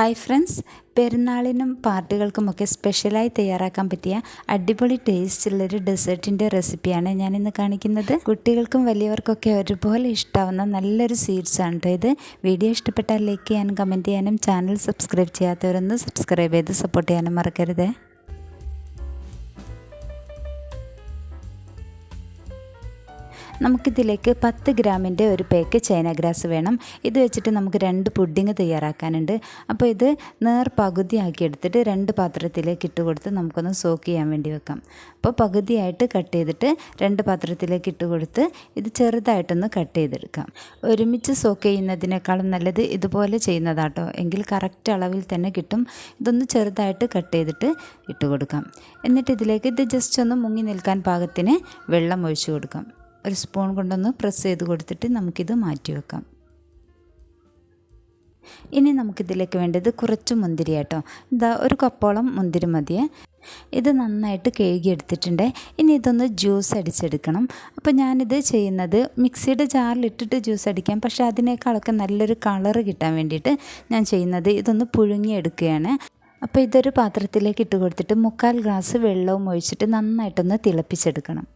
Hi friends പെരുന്നാളിനും പാർട്ടികൾക്കുമൊക്കെ സ്പെഷ്യലായി തയ്യാറാക്കാൻ പറ്റിയ അടിപൊളി ടേസ്റ്റ് ടേസ്റ്റുള്ളൊരു ഡെസേർട്ടിന്റെ റെസിപ്പിയാണ് ഞാനിന്ന് കാണിക്കുന്നത്. കുട്ടികൾക്കും വലിയവർക്കൊക്കെ ഒരുപോലെ ഇഷ്ടാവുന്ന നല്ലൊരു സ്വീറ്റ്സാണ് കേട്ടോ ഇത്. വീഡിയോ ഇഷ്ടപ്പെട്ടാൽ ലൈക്ക് ചെയ്യാനും കമന്റ് ചെയ്യാനും ചാനൽ സബ്സ്ക്രൈബ് ചെയ്യാത്തവരൊന്ന് സബ്സ്ക്രൈബ് ചെയ്ത് സപ്പോർട്ട് ചെയ്യാനും മറക്കരുത്. നമുക്കിതിലേക്ക് പത്ത് ഗ്രാമിന്റെ ഒരു പേക്ക് ചൈന ഗ്രാസ് വേണം. ഇത് വെച്ചിട്ട് നമുക്ക് രണ്ട് പുഡിങ് തയ്യാറാക്കാനുണ്ട്. അപ്പോൾ ഇത് നേർ പകുതിയാക്കി എടുത്തിട്ട് രണ്ട് പാത്രത്തിലേക്ക് ഇട്ട് കൊടുത്ത് നമുക്കൊന്ന് സോക്ക് ചെയ്യാൻ വേണ്ടി വെക്കാം. അപ്പോൾ പകുതിയായിട്ട് കട്ട് ചെയ്തിട്ട് രണ്ട് പാത്രത്തിലേക്ക് ഇട്ട് കൊടുത്ത് ഇത് ചെറുതായിട്ടൊന്ന് കട്ട് ചെയ്തെടുക്കാം. ഒരുമിച്ച് സോക്ക് ചെയ്യുന്നതിനേക്കാളും നല്ലത് ഇതുപോലെ ചെയ്യുന്നതാട്ടോ. എങ്കിൽ കറക്റ്റ് അളവിൽ തന്നെ കിട്ടും. ഇതൊന്ന് ചെറുതായിട്ട് കട്ട് ചെയ്തിട്ട് ഇട്ട് കൊടുക്കാം. എന്നിട്ട് ഇതിലേക്ക് ഇത് ജസ്റ്റ് ഒന്ന് മുങ്ങി നിൽക്കാൻ പാകത്തിന് വെള്ളം ഒഴിച്ചു കൊടുക്കാം. ഒരു സ്പൂൺ കൊണ്ടൊന്ന് പ്രസ് ചെയ്ത് കൊടുത്തിട്ട് നമുക്കിത് മാറ്റി വെക്കാം. ഇനി നമുക്കിതിലേക്ക് വേണ്ടത് കുറച്ച് മുന്തിരി കേട്ടോ ഇതാ ഒരു കപ്പോളം മുന്തിരി മതിയേ. ഇത് നന്നായിട്ട് കഴുകി എടുത്തിട്ടുണ്ട് ഇനി ഇതൊന്ന് ജ്യൂസ് അടിച്ചെടുക്കണം. അപ്പോൾ ഞാനിത് ചെയ്യുന്നത് മിക്സിയുടെ ജാറിലിട്ടിട്ട് ജ്യൂസ് അടിക്കാം. പക്ഷേ അതിനേക്കാളൊക്കെ നല്ലൊരു കളറ് കിട്ടാൻ വേണ്ടിയിട്ട് ഞാൻ ചെയ്യുന്നത് ഇതൊന്ന് പുഴുങ്ങിയെടുക്കുകയാണ്. അപ്പോൾ ഇതൊരു പാത്രത്തിലേക്ക് ഇട്ട് കൊടുത്തിട്ട് മുക്കാൽ ഗ്ലാസ് വെള്ളവും ഒഴിച്ചിട്ട് നന്നായിട്ടൊന്ന് തിളപ്പിച്ചെടുക്കണം.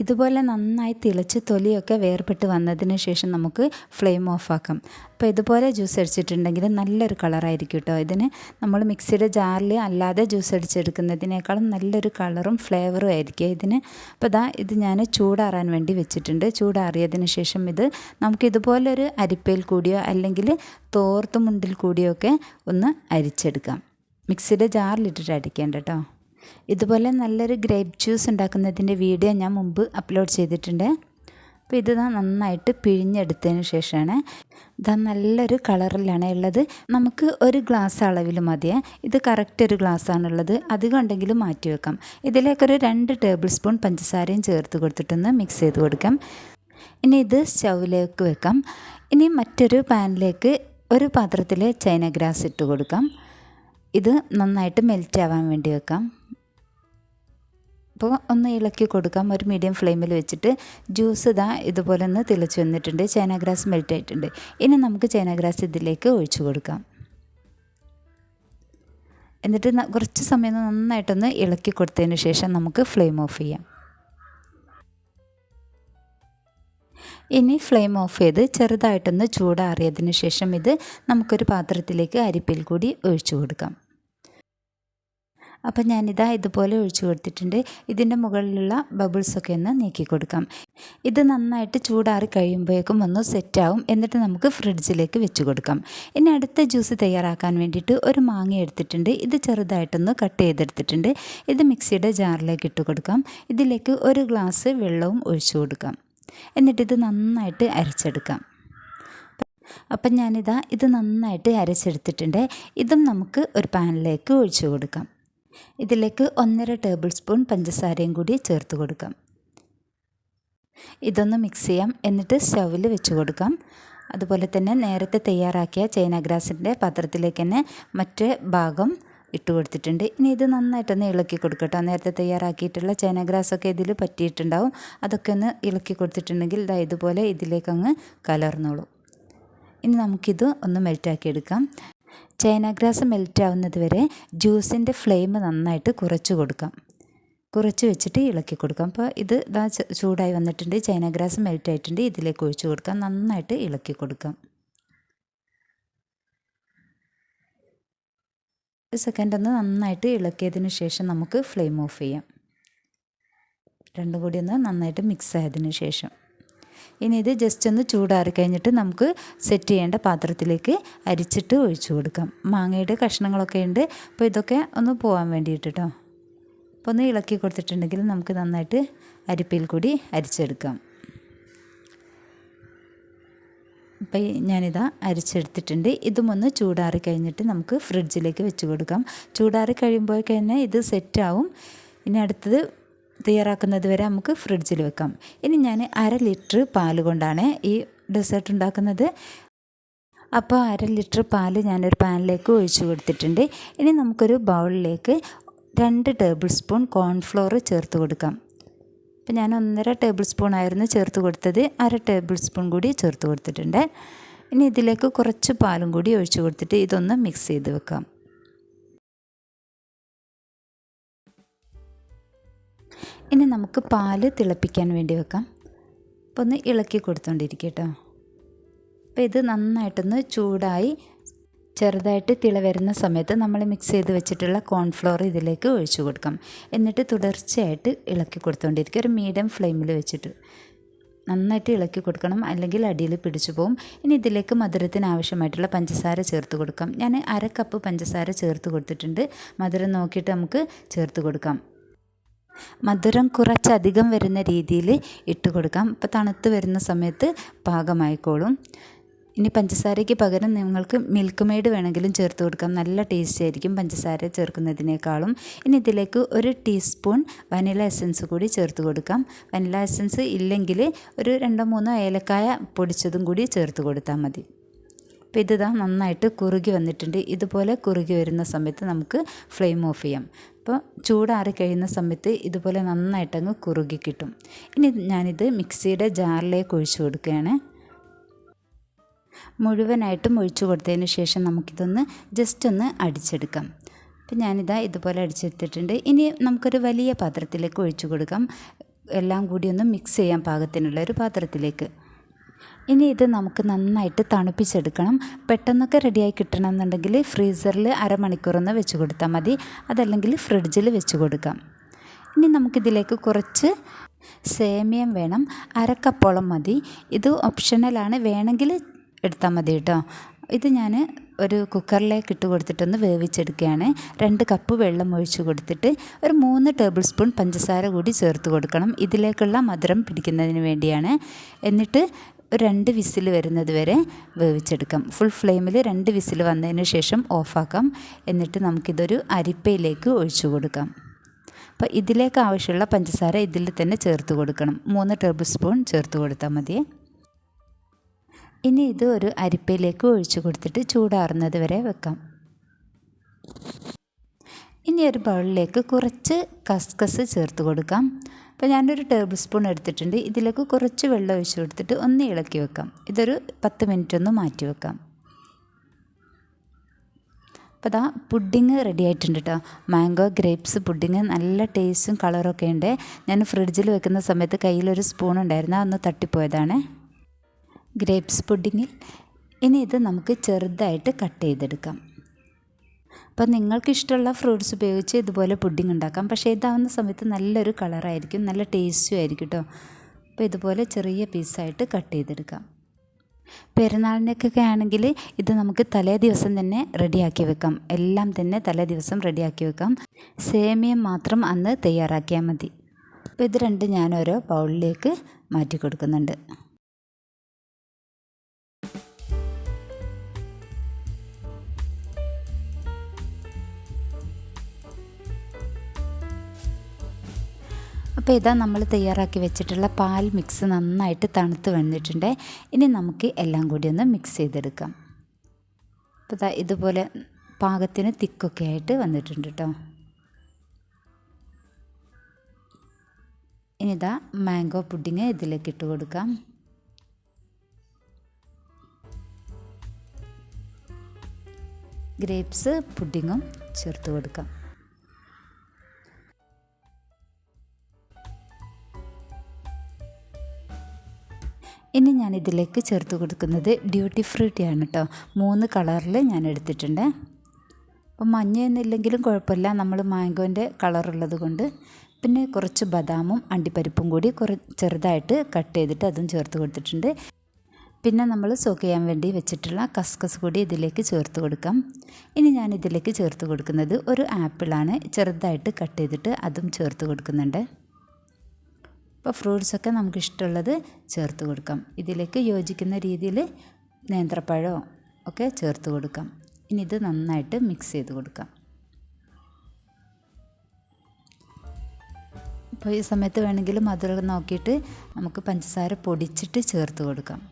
ഇതുപോലെ നന്നായി തിളച്ച് തൊലിയൊക്കെ വേർപെട്ട് വന്നതിന് ശേഷം നമുക്ക് ഫ്ലെയിം ഓഫ് ആക്കാം അപ്പോൾ ഇതുപോലെ ജ്യൂസ് അടിച്ചിട്ടുണ്ടെങ്കിൽ നല്ലൊരു കളറായിരിക്കും കേട്ടോ ഇതിന്. നമ്മൾ മിക്സിയുടെ ജാറിൽ അല്ലാതെ ജ്യൂസ് അടിച്ചെടുക്കുന്നതിനേക്കാളും നല്ലൊരു കളറും ഫ്ലേവറും ആയിരിക്കും ഇതിന്. അപ്പോൾ ഇതാ ഇത് ഞാൻ ചൂടാറാൻ വേണ്ടി വെച്ചിട്ടുണ്ട്. ചൂടാറിയതിന് ശേഷം ഇത് നമുക്ക് ഇതുപോലൊരു അരിപ്പയിൽ കൂടിയോ അല്ലെങ്കിൽ തോർത്തുമുണ്ടിൽ കൂടിയോ ഒക്കെ ഒന്ന് അരിച്ചെടുക്കാം. മിക്സിയുടെ ജാറിലിട്ടിട്ട് അടിക്കേണ്ട കേട്ടോ. ഇതുപോലെ നല്ലൊരു ഗ്രേപ്പ് ജ്യൂസ് ഉണ്ടാക്കുന്നതിന്റെ വീഡിയോ ഞാൻ മുമ്പ് അപ്ലോഡ് ചെയ്തിട്ടുണ്ട്. അപ്പോൾ ഇത് നന്നായിട്ട് പിഴിഞ്ഞെടുത്തതിന് ശേഷമാണ്. ഇതാ നല്ലൊരു കളറിലാണ് ഉള്ളത്. നമുക്ക് ഒരു ഗ്ലാസ് അളവിൽ മതിയേ. ഇത് കറക്റ്റ് ഒരു ഗ്ലാസ്സാണുള്ളത് അധികം ഉണ്ടെങ്കിൽ മാറ്റി വെക്കാം. ഇതിലേക്കൊരു രണ്ട് ടേബിൾ സ്പൂൺ പഞ്ചസാരയും ചേർത്ത് കൊടുത്തിട്ടൊന്ന് മിക്സ് ചെയ്ത് കൊടുക്കാം. ഇനി ഇത് സ്റ്റൗവിലേക്ക് വെക്കാം. ഇനി മറ്റൊരു പാനിലേക്ക് ഒരു പാത്രത്തിൽ ചൈന ഗ്രാസ് ഇട്ട് കൊടുക്കാം. ഇത് നന്നായിട്ട് മെൽറ്റ് ആവാൻ വേണ്ടി വെക്കാം. അപ്പോൾ ഒന്ന് ഇളക്കി കൊടുക്കാം. ഒരു മീഡിയം ഫ്ലെയിമിൽ വെച്ചിട്ട് ജ്യൂസ് ഇതാ ഇതുപോലെ ഒന്ന് തിളച്ച് വന്നിട്ടുണ്ട്. ചേനാഗ്രാസ് മെൽറ്റ് ആയിട്ടുണ്ട്. ഇനി നമുക്ക് ചേനാഗ്രാസ് ഇതിലേക്ക് ഒഴിച്ചു കൊടുക്കാം. എന്നിട്ട് കുറച്ച് സമയം നന്നായിട്ടൊന്ന് ഇളക്കി കൊടുത്തതിന് ശേഷം നമുക്ക് ഫ്ലെയിം ഓഫ് ചെയ്യാം. ഇനി ഫ്ലെയിം ഓഫ് ചെയ്ത് ചെറുതായിട്ടൊന്ന് ചൂടാറിയതിന് ശേഷം ഇത് നമുക്കൊരു പാത്രത്തിലേക്ക് അരിപ്പിൽ കൂടി ഒഴിച്ചു കൊടുക്കാം. അപ്പം ഞാനിതാ ഇതുപോലെ ഒഴിച്ചു കൊടുത്തിട്ടുണ്ട്. ഇതിന്റെ മുകളിലുള്ള ബബിൾസൊക്കെ ഒന്ന് നീക്കി കൊടുക്കാം. ഇത് നന്നായിട്ട് ചൂടാറി കഴിയുമ്പോഴേക്കും ഒന്ന് സെറ്റാവും എന്നിട്ട് നമുക്ക് ഫ്രിഡ്ജിലേക്ക് വെച്ച് കൊടുക്കാം. ഇനി അടുത്ത ജ്യൂസ് തയ്യാറാക്കാൻ വേണ്ടിയിട്ട് ഒരു മാങ്ങ എടുത്തിട്ടുണ്ട്. ഇത് ചെറുതായിട്ടൊന്ന് കട്ട് ചെയ്തെടുത്തിട്ടുണ്ട്. ഇത് മിക്സിയുടെ ജാറിലേക്ക് ഇട്ട് കൊടുക്കാം. ഇതിലേക്ക് ഒരു ഗ്ലാസ് വെള്ളവും ഒഴിച്ചു കൊടുക്കാം. എന്നിട്ടിത് നന്നായിട്ട് അരച്ചെടുക്കാം. അപ്പം ഞാനിതാ ഇത് നന്നായിട്ട് അരച്ചെടുത്തിട്ടുണ്ട്. ഇതും നമുക്ക് ഒരു പാനിലേക്ക് ഒഴിച്ചു കൊടുക്കാം. ഇതിലേക്ക് ഒന്നര ടേബിൾ സ്പൂൺ പഞ്ചസാരയും കൂടി ചേർത്ത് കൊടുക്കാം. ഇതൊന്ന് മിക്സ് ചെയ്യാം. എന്നിട്ട് സ്റ്റൗവിൽ വെച്ച് കൊടുക്കാം. അതുപോലെ തന്നെ നേരത്തെ തയ്യാറാക്കിയ ചൈന ഗ്രാസിന്റെ പാത്രത്തിലേക്ക് തന്നെ മറ്റേ ഭാഗം ഇട്ട് കൊടുത്തിട്ടുണ്ട്. ഇനി ഇത് നന്നായിട്ടൊന്ന് ഇളക്കി കൊടുക്കട്ടോ. നേരത്തെ തയ്യാറാക്കിയിട്ടുള്ള ചൈന ഗ്രാസൊക്കെ ഇതിൽ പറ്റിയിട്ടുണ്ടാവും. അതൊക്കെ ഒന്ന് ഇളക്കി കൊടുത്തിട്ടുണ്ടെങ്കിൽ ഇതാ ഇതുപോലെ ഇതിലേക്കങ്ങ് കലർന്നോളൂ. ഇനി നമുക്കിത് ഒന്ന് മെൽറ്റാക്കി എടുക്കാം ചൈന ഗ്രാസ് മെൽറ്റ് ആവുന്നത് വരെ ജ്യൂസിന്റെ ഫ്ലെയിം നന്നായിട്ട് കുറച്ച് കൊടുക്കാം. കുറച്ച് വെച്ചിട്ട് ഇളക്കി കൊടുക്കാം. അപ്പോൾ ഇത് ഇതാ ചൂടായി വന്നിട്ടുണ്ട്. ചൈന ഗ്രാസ് മെൽറ്റ് ആയിട്ടുണ്ട് ഇതിലേക്ക് ഒഴിച്ച് കൊടുക്കാം. നന്നായിട്ട് ഇളക്കി കൊടുക്കാം. സെക്കൻഡ് ഒന്ന് നന്നായിട്ട് ഇളക്കിയതിന് ശേഷം നമുക്ക് ഫ്ലെയിം ഓഫ് ചെയ്യാം. രണ്ടും കൂടി ഒന്ന് നന്നായിട്ട് മിക്സ് ആയതിന് ശേഷം. ഇനി ഇത് ജസ്റ്റ് ഒന്ന് ചൂടാറി കഴിഞ്ഞിട്ട് നമുക്ക് സെറ്റ് ചെയ്യേണ്ട പാത്രത്തിലേക്ക് അരിച്ചിട്ട് ഒഴിച്ചു കൊടുക്കാം. മാങ്ങയുടെ കഷ്ണങ്ങളൊക്കെ ഉണ്ട്. അപ്പോൾ ഇതൊക്കെ ഒന്ന് പോകാൻ വേണ്ടിയിട്ട് കേട്ടോ അപ്പോൾ ഒന്ന് ഇളക്കി കൊടുത്തിട്ടുണ്ടെങ്കിൽ നമുക്ക് നന്നായിട്ട് അരിപ്പയിൽ കൂടി അരിച്ചെടുക്കാം. അപ്പം ഞാനിതാ അരിച്ചെടുത്തിട്ടുണ്ട്. ഇതും ഒന്ന് ചൂടാറി കഴിഞ്ഞിട്ട് നമുക്ക് ഫ്രിഡ്ജിലേക്ക് വെച്ച് കൊടുക്കാം. ചൂടാറി കഴിയുമ്പോഴേക്ക് തന്നെ ഇത് സെറ്റാവും ഇനി അടുത്തത് തയ്യാറാക്കുന്നത് വരെ നമുക്ക് ഫ്രിഡ്ജിൽ വെക്കാം. ഇനി ഞാൻ അര ലിറ്റർ പാൽ കൊണ്ടാണ് ഈ ഡെസേർട്ട് ഉണ്ടാക്കുന്നത്. അപ്പോൾ അര ലിറ്റർ പാൽ ഞാനൊരു പാനിലേക്ക് ഒഴിച്ചു കൊടുത്തിട്ടുണ്ട്. ഇനി നമുക്കൊരു ബൗളിലേക്ക് രണ്ട് ടേബിൾ സ്പൂൺ കോൺഫ്ലോർ ചേർത്ത് കൊടുക്കാം. അപ്പോൾ ഞാൻ ഒന്നര ടേബിൾ സ്പൂൺ ആയിരുന്നു ചേർത്ത് കൊടുത്തത്. അര ടേബിൾ സ്പൂൺ കൂടി ചേർത്ത് കൊടുത്തിട്ടുണ്ട്. ഇനി ഇതിലേക്ക് കുറച്ച് പാലും കൂടി ഒഴിച്ചു കൊടുത്തിട്ട് ഇതൊന്ന് മിക്സ് ചെയ്ത് വെക്കാം. ഇനി നമുക്ക് പാൽ തിളപ്പിക്കാൻ വേണ്ടി വെക്കാം. അപ്പോൾ ഒന്ന് ഇളക്കി കൊടുത്തോണ്ടിരിക്കട്ടോ. അപ്പോൾ ഇത് നന്നായിട്ടൊന്ന് ചൂടായി ചെറുതായിട്ട് തിള വരുന്ന സമയത്ത് നമ്മൾ മിക്സ് ചെയ്ത് വെച്ചിട്ടുള്ള കോൺഫ്ലോർ ഇതിലേക്ക് ഒഴിച്ചു കൊടുക്കാം. എന്നിട്ട് തുടർച്ചയായിട്ട് ഇളക്കി കൊടുത്തുകൊണ്ടിരിക്കുക ഒരു മീഡിയം ഫ്ലെയിമിൽ വെച്ചിട്ട് നന്നായിട്ട് ഇളക്കി കൊടുക്കണം. അല്ലെങ്കിൽ അടിയിൽ പിടിച്ചു പോകും ഇനി ഇതിലേക്ക് മധുരത്തിന് ആവശ്യമായിട്ടുള്ള പഞ്ചസാര ചേർത്ത് കൊടുക്കാം. ഞാൻ അര കപ്പ് പഞ്ചസാര ചേർത്ത് കൊടുത്തിട്ടുണ്ട്. മധുരം നോക്കിയിട്ട് നമുക്ക് ചേർത്ത് കൊടുക്കാം. മധുരം കുറച്ചധികം വരുന്ന രീതിയിൽ ഇട്ട് കൊടുക്കാം. ഇപ്പോൾ തണുത്ത് വരുന്ന സമയത്ത് പാകമായിക്കോളും. ഇനി പഞ്ചസാരയ്ക്ക് പകരം നിങ്ങൾക്ക് മിൽക്ക് മെയ്ഡ് വേണമെങ്കിലും ചേർത്ത് കൊടുക്കാം. നല്ല ടേസ്റ്റ് ആയിരിക്കും പഞ്ചസാര ചേർക്കുന്നതിനേക്കാളും. ഇനി ഇതിലേക്ക് ഒരു ടീസ്പൂൺ വനില എസൻസ് കൂടി ചേർത്ത് കൊടുക്കാം. വനില എസൻസ് ഇല്ലെങ്കിൽ ഒരു രണ്ടോ മൂന്നോ ഏലക്കായ പൊടിച്ചതും കൂടി ചേർത്ത് കൊടുത്താൽ മതി. അപ്പോൾ ഇത് ഇതാ നന്നായിട്ട് കുറുകി വന്നിട്ടുണ്ട്. ഇതുപോലെ കുറുകി വരുന്ന സമയത്ത് നമുക്ക് ഫ്ലെയിം ഓഫ് ചെയ്യാം. അപ്പോൾ ചൂടാറി കഴിയുന്ന സമയത്ത് ഇതുപോലെ നന്നായിട്ടങ്ങ് കുറുകി കിട്ടും. ഇനി ഞാനിത് മിക്സിയുടെ ജാറിലേക്ക് ഒഴിച്ചു കൊടുക്കുകയാണ്. മുഴുവനായിട്ടും ഒഴിച്ചു കൊടുത്തതിന് ശേഷം നമുക്കിതൊന്ന് ജസ്റ്റ് ഒന്ന് അടിച്ചെടുക്കാം. അപ്പം ഞാനിതാ ഇതുപോലെ അടിച്ചെടുത്തിട്ടുണ്ട്. ഇനി നമുക്കൊരു വലിയ പാത്രത്തിലേക്ക് ഒഴിച്ചു കൊടുക്കാം. എല്ലാം കൂടി ഒന്ന് മിക്സ് ചെയ്യാൻ പാകത്തിനുള്ള ഒരു പാത്രത്തിലേക്ക്. ഇനി ഇത് നമുക്ക് നന്നായിട്ട് തണുപ്പിച്ചെടുക്കണം. പെട്ടെന്നൊക്കെ റെഡിയായി കിട്ടണം എന്നുണ്ടെങ്കിൽ ഫ്രീസറിൽ അരമണിക്കൂറൊന്ന് വെച്ച് കൊടുത്താൽ മതി. അതല്ലെങ്കിൽ ഫ്രിഡ്ജിൽ വെച്ച് കൊടുക്കാം. ഇനി നമുക്കിതിലേക്ക് കുറച്ച് സേമിയം വേണം. അരക്കപ്പോളം മതി. ഇത് ഓപ്ഷണലാണ് വേണമെങ്കിൽ എടുത്താൽ മതി കേട്ടോ. ഇത് ഞാൻ ഒരു കുക്കറിലേക്ക് ഇട്ട് കൊടുത്തിട്ടൊന്ന് വേവിച്ചെടുക്കുകയാണ്. രണ്ട് കപ്പ് വെള്ളം ഒഴിച്ചു കൊടുത്തിട്ട് ഒരു മൂന്ന് ടേബിൾ സ്പൂൺ പഞ്ചസാര കൂടി ചേർത്ത് കൊടുക്കണം. ഇതിലേക്കുള്ള മധുരം പിടിക്കുന്നതിന് വേണ്ടിയാണ്. എന്നിട്ട് രണ്ട് വിസിൽ വരുന്നത് വരെ വേവിച്ചെടുക്കാം. ഫുൾ ഫ്ലെയിമിൽ രണ്ട് വിസിൽ വന്നതിന് ശേഷം ഓഫാക്കാം. എന്നിട്ട് നമുക്കിതൊരു അരിപ്പയിലേക്ക് ഒഴിച്ചു കൊടുക്കാം. അപ്പോൾ ഇതിലേക്ക് ആവശ്യമുള്ള പഞ്ചസാര ഇതിൽ തന്നെ ചേർത്ത് കൊടുക്കണം. മൂന്ന് ടേബിൾ സ്പൂൺ ചേർത്ത് കൊടുത്താൽ മതിയേ. ഇനി ഇത് ഒരു അരിപ്പയിലേക്ക് ഒഴിച്ചു കൊടുത്തിട്ട് ചൂടാറുന്നത് വരെ വെക്കാം. ഇനി ഒരു ബൗളിലേക്ക് കുറച്ച് കസ്കസ് ചേർത്ത് കൊടുക്കാം. അപ്പോൾ ഞാനൊരു ടേബിൾ സ്പൂൺ എടുത്തിട്ടുണ്ട്. ഇതിലേക്ക് കുറച്ച് വെള്ളം ഒഴിച്ച് കൊടുത്തിട്ട് ഒന്ന് ഇളക്കി വെക്കാം. ഇതൊരു പത്ത് മിനിറ്റ് ഒന്ന് മാറ്റി വെക്കാം. അപ്പോൾ അതാ പുഡിങ് റെഡി ആയിട്ടുണ്ട് കേട്ടോ മാംഗോ ഗ്രേപ്സ് പുഡിങ് നല്ല ടേസ്റ്റും കളറൊക്കെ ഉണ്ട്. ഞാൻ ഫ്രിഡ്ജിൽ വെക്കുന്ന സമയത്ത് കയ്യിലൊരു സ്പൂൺ ഉണ്ടായിരുന്നു. അതൊന്ന് തട്ടിപ്പോയതാണ്. ഗ്രേപ്സ് പുഡിങ്ങിൽ ഇനി ഇത് നമുക്ക് ചെറുതായിട്ട് കട്ട് ചെയ്തെടുക്കാം. അപ്പോൾ നിങ്ങൾക്കിഷ്ടമുള്ള ഫ്രൂട്ട്സ് ഉപയോഗിച്ച് ഇതുപോലെ പുഡിംഗ് ഉണ്ടാക്കാം. പക്ഷേ ഇതാവുന്ന സമയത്ത് നല്ലൊരു കളറായിരിക്കും നല്ല ടേസ്റ്റും ആയിരിക്കും കേട്ടോ അപ്പോൾ ഇതുപോലെ ചെറിയ പീസായിട്ട് കട്ട് ചെയ്തെടുക്കാം. പെരുന്നാളിനൊക്കെ ആണെങ്കിൽ ഇത് നമുക്ക് തലേ ദിവസം തന്നെ റെഡിയാക്കി വെക്കാം. എല്ലാം തന്നെ തലേ ദിവസം റെഡിയാക്കി വെക്കാം. സേമിയം മാത്രം അന്ന് തയ്യാറാക്കിയാൽ മതി. അപ്പോൾ ഇത് രണ്ട് ഞാനോരോ ബൗളിലേക്ക് മാറ്റി കൊടുക്കുന്നുണ്ട്. അപ്പോൾ ഇതാ നമ്മൾ തയ്യാറാക്കി വെച്ചിട്ടുള്ള പാൽ മിക്സ് നന്നായിട്ട് തണുത്ത് വന്നിട്ടുണ്ട്. ഇനി നമുക്ക് എല്ലാം കൂടി ഒന്ന് മിക്സ് ചെയ്തെടുക്കാം. അപ്പോൾ ഇതാ ഇതുപോലെ പാകത്തിന് തിക്കൊക്കെ ആയിട്ട് വന്നിട്ടുണ്ട് കേട്ടോ ഇനി ഇതാ മാംഗോ പുഡിങ് ഇതിലേക്ക് ഇട്ട് കൊടുക്കാം. ഗ്രേപ്സ് പുഡിങ്ങും ചേർത്ത് കൊടുക്കാം. ഇതിലേക്ക് ചേർത്ത് കൊടുക്കുന്നത് ഡ്യൂട്ടി ഫ്രൂട്ടിയാണ് കേട്ടോ മൂന്ന് കളറിൽ ഞാൻ എടുത്തിട്ടുണ്ട്. അപ്പോൾ മഞ്ഞ എന്നില്ലെങ്കിലും കുഴപ്പമില്ല. നമ്മൾ മാംഗോന്റെ കളറുള്ളത് കൊണ്ട്. പിന്നെ കുറച്ച് ബദാമും അണ്ടിപ്പരിപ്പും കൂടി കുറ ചെറുതായിട്ട് കട്ട് ചെയ്തിട്ട് അതും ചേർത്ത് കൊടുത്തിട്ടുണ്ട്. പിന്നെ നമ്മൾ സോക്ക് ചെയ്യാൻ വേണ്ടി വെച്ചിട്ടുള്ള കസ്കസ് കൂടി ഇതിലേക്ക് ചേർത്ത് കൊടുക്കാം. ഇനി ഞാൻ ഇതിലേക്ക് ചേർത്ത് കൊടുക്കുന്നത് ഒരു ആപ്പിളാണ്. ചെറുതായിട്ട് കട്ട് ചെയ്തിട്ട് അതും ചേർത്ത് കൊടുക്കുന്നുണ്ട്. അപ്പോൾ ഫ്രൂട്ട്സൊക്കെ നമുക്ക് ഇഷ്ടമുള്ളത് ചേർത്ത് കൊടുക്കാം. ഇതിലേക്ക് യോജിക്കുന്ന രീതിയിൽ നേന്ത്രപ്പഴമോ ഒക്കെ ചേർത്ത് കൊടുക്കാം. ഇനി ഇത് നന്നായിട്ട് മിക്സ് ചെയ്ത് കൊടുക്കാം. അപ്പോൾ ഈ സമയത്ത് വേണമെങ്കിൽ മധുരം നോക്കിയിട്ട് നമുക്ക് പഞ്ചസാര പൊടിച്ചിട്ട് ചേർത്ത് കൊടുക്കാം.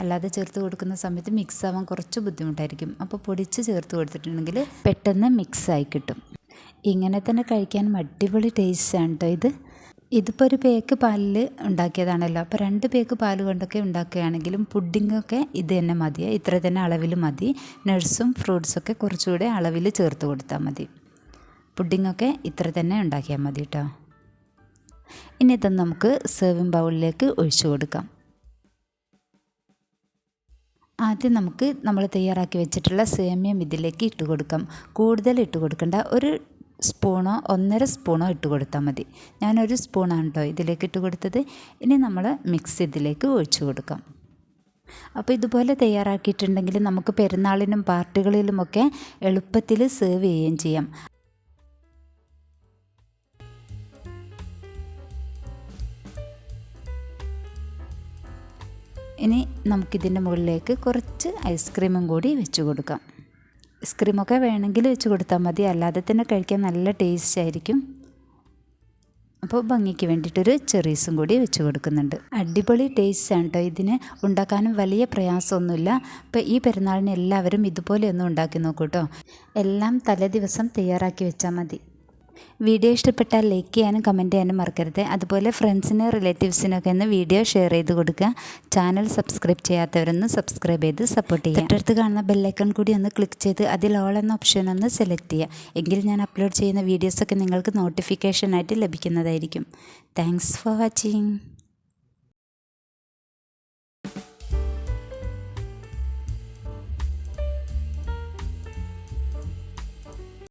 അല്ലാതെ ചേർത്ത് കൊടുക്കുന്ന സമയത്ത് മിക്സ് ആവാൻ കുറച്ച് ബുദ്ധിമുട്ടായിരിക്കും. അപ്പോൾ പൊടിച്ച് ചേർത്ത് കൊടുത്തിട്ടുണ്ടെങ്കിൽ പെട്ടെന്ന് മിക്സായി കിട്ടും. ഇങ്ങനെ തന്നെ കഴിക്കാൻ അടിപൊളി ടേസ്റ്റാണ് കേട്ടോ ഇത്. ഇതിപ്പോൾ ഒരു പേക്ക് പാലിൽ ഉണ്ടാക്കിയതാണല്ലോ. അപ്പോൾ രണ്ട് പേക്ക് പാൽ കൊണ്ടൊക്കെ ഉണ്ടാക്കുകയാണെങ്കിലും പുഡിങ്ങൊക്കെ ഇത് തന്നെ മതി. ഇത്ര തന്നെ അളവിൽ മതി. നട്ട്സും ഫ്രൂട്ട്സൊക്കെ കുറച്ചുകൂടെ അളവിൽ ചേർത്ത് കൊടുത്താൽ മതി. പുഡിങ്ങൊക്കെ ഇത്ര തന്നെ ഉണ്ടാക്കിയാൽ മതി കേട്ടോ ഇനി ഇത് നമുക്ക് സെർവിങ് ബൗളിലേക്ക് ഒഴിച്ചു കൊടുക്കാം. ആദ്യം നമുക്ക് നമ്മൾ തയ്യാറാക്കി വെച്ചിട്ടുള്ള സേമിയം ഇതിലേക്ക് ഇട്ട് കൊടുക്കാം. കൂടുതൽ ഇട്ട് കൊടുക്കേണ്ട ഒരു സ്പൂണോ ഒന്നര സ്പൂണോ ഇട്ട് കൊടുത്താൽ മതി. ഞാനൊരു സ്പൂണാണ് കേട്ടോ ഇതിലേക്ക് ഇട്ട് കൊടുത്തത്. ഇനി നമ്മൾ മിക്സ് ഇതിലേക്ക് ഒഴിച്ചു കൊടുക്കാം. അപ്പോൾ ഇതുപോലെ തയ്യാറാക്കിയിട്ടുണ്ടെങ്കിൽ നമുക്ക് പെരുന്നാളിനും പാർട്ടികളിലുമൊക്കെ എളുപ്പത്തിൽ സെർവ് ചെയ്യുകയും ചെയ്യാം. ഇനി നമുക്കിതിന്റെ മുകളിലേക്ക് കുറച്ച് ഐസ്ക്രീമും കൂടി വെച്ച് കൊടുക്കാം. ഐസ്ക്രീമൊക്കെ വേണമെങ്കിൽ വെച്ച് കൊടുത്താൽ മതി. അല്ലാതെ തന്നെ കഴിക്കാൻ നല്ല ടേസ്റ്റ് ആയിരിക്കും. അപ്പോൾ ഭംഗിക്ക് വേണ്ടിയിട്ടൊരു ചെറീസും കൂടി വെച്ച് കൊടുക്കുന്നുണ്ട്. അടിപൊളി ടേസ്റ്റ് ആണ് കേട്ടോ ഇതിന്. ഉണ്ടാക്കാനും വലിയ പ്രയാസമൊന്നുമില്ല. അപ്പോൾ ഈ പെരുന്നാളിന് എല്ലാവരും ഇതുപോലെ ഒന്ന് ഉണ്ടാക്കി നോക്കൂ കേട്ടോ എല്ലാം തലേ ദിവസം തയ്യാറാക്കി വെച്ചാൽ മതി. വീഡിയോ ഇഷ്ടപ്പെട്ടാൽ ലൈക്ക് ചെയ്യാനും കമന്റ് ചെയ്യാനും മറക്കരുത്. അതുപോലെ ഫ്രണ്ട്സിന് റിലേറ്റീവ്സിനൊക്കെ ഒന്ന് വീഡിയോ ഷെയർ ചെയ്ത് കൊടുക്കുക. ചാനൽ സബ്സ്ക്രൈബ് ചെയ്യാത്തവരൊന്ന് സബ്സ്ക്രൈബ് ചെയ്ത് സപ്പോർട്ട് ചെയ്യുക. തൊട്ടടുത്ത് കാണുന്ന ബെല്ലൈക്കൺ കൂടി ഒന്ന് ക്ലിക്ക് ചെയ്ത് അതിൽ ഓൾ എന്ന ഓപ്ഷൻ ഒന്ന് സെലക്ട് ചെയ്യുക. എങ്കിൽ ഞാൻ അപ്ലോഡ് ചെയ്യുന്ന വീഡിയോസൊക്കെ നിങ്ങൾക്ക് നോട്ടിഫിക്കേഷനായിട്ട് ലഭിക്കുന്നതായിരിക്കും. Thanks for watching